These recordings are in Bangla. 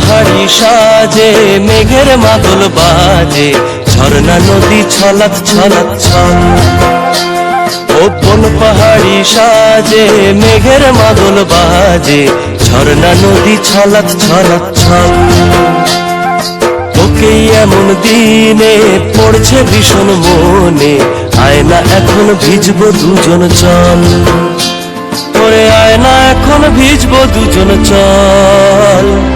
সাজে, মেঘের মাদল বাজে, ঝর্ণা নদী ছলাৎ ছলাৎ ছল। ওপন পাহাড়ি সাজে, মেঘের মাদল বাজে, ঝর্ণা নদী ছলাৎ ছলাৎ ছল। তোকে এমন দিনে পড়ছে ভীষণ মনে, আয়না এখন ভিজবো দুজন চল। ওরে আয়না এখন ভিজবো দুজন চল।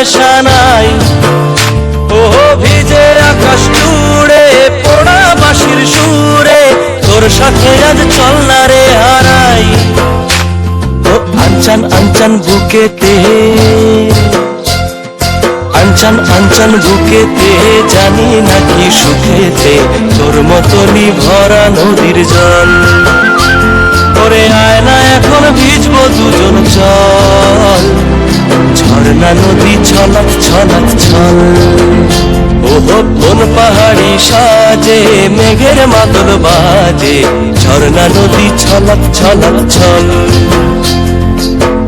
নেশা নাই। ওহো, ভিজে আকাশ জুড়ে পোড়া বাঁশির সুরে, তোর সাথে আজ চল না রে হারাই। ও, আনচান আনচান বুকেতে, আনচান আনচান বুকেতে, জানি নাকি সুখেতে, তোর মতনই ভরা নদীর জল। ওরে আয়না, এখন ভিজবো ঝর্ণা নদী ছলাৎ ছলাৎ ছল। ওহো, কোন পাহাড়ি সাজে, মেঘের মাদল বাজে। ঝর্ণা, নদী ছলাৎ ছলাৎ ছল।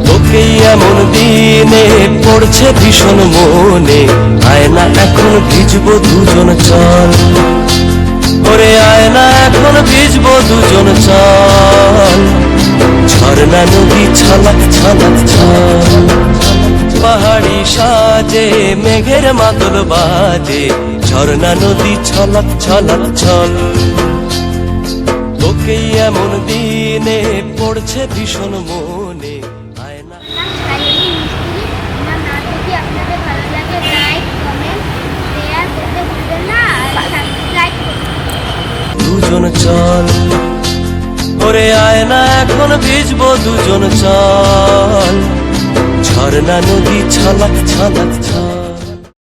তোকে এমন দিনে পড়ছে ভীষণ মনে। আয়না এখন ভিজবো দুজন চল। ওরে আয়না এখন ভিজবো দুজন চল। ঝর্ণা, নদী ছলাক ছলাক, ছল। পাহাড়ি সাজে, মেঘের মাদল বাজে, ঝর্ণা নদী ছলাক ছলাক ছল। তোকে এমন দিনে পড়ছে ভীষণ মনে দুজন চল, ওরে আয়না এখন ভিজবো দুজন চল। ঝর্ণা নদী ছালাক ছালাক ছল